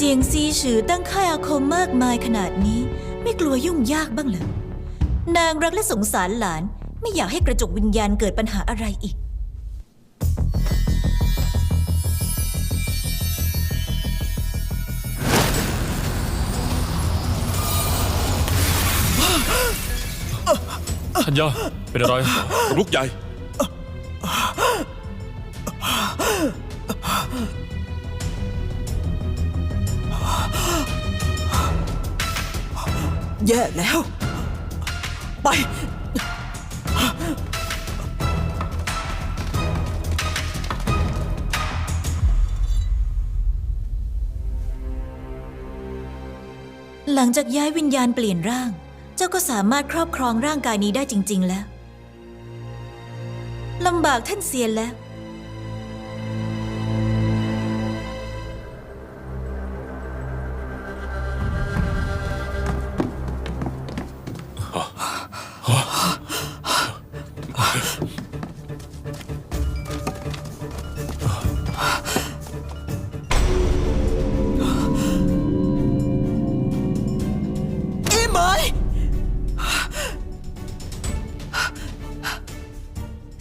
จียงซีฉือตั้งค่ายอาคมมากมายขนาดนี้ ไม่กลัวยุ่งยากบ้างเหรอนางรักและสงสารหลาน ไม่อยากให้กระจกวิญญาณเกิดปัญหาอะไรอีก ทัญญาเป็นอะไร ลุกใหญ่ แย่แล้ว ไป หลังจากย้ายวิญญาณเปลี่ยนร่าง เจ้าก็สามารถครอบครองร่างกายนี้ได้จริง ๆ แล้วลำบากท่านเซียนแล้ว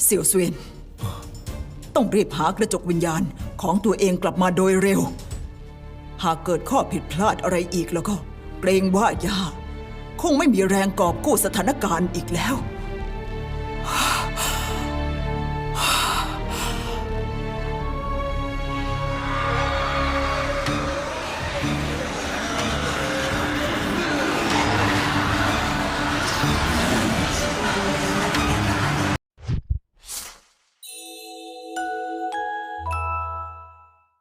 เสี่ยวซเวียน ต้องรีบหากระจกวิญญาณของตัวเองกลับมาโดยเร็ว หากเกิดข้อผิดพลาดอะไรอีกแล้วก็ เกรงว่าย่าคงไม่มีแรงกอบกู้สถานการณ์อีกแล้ว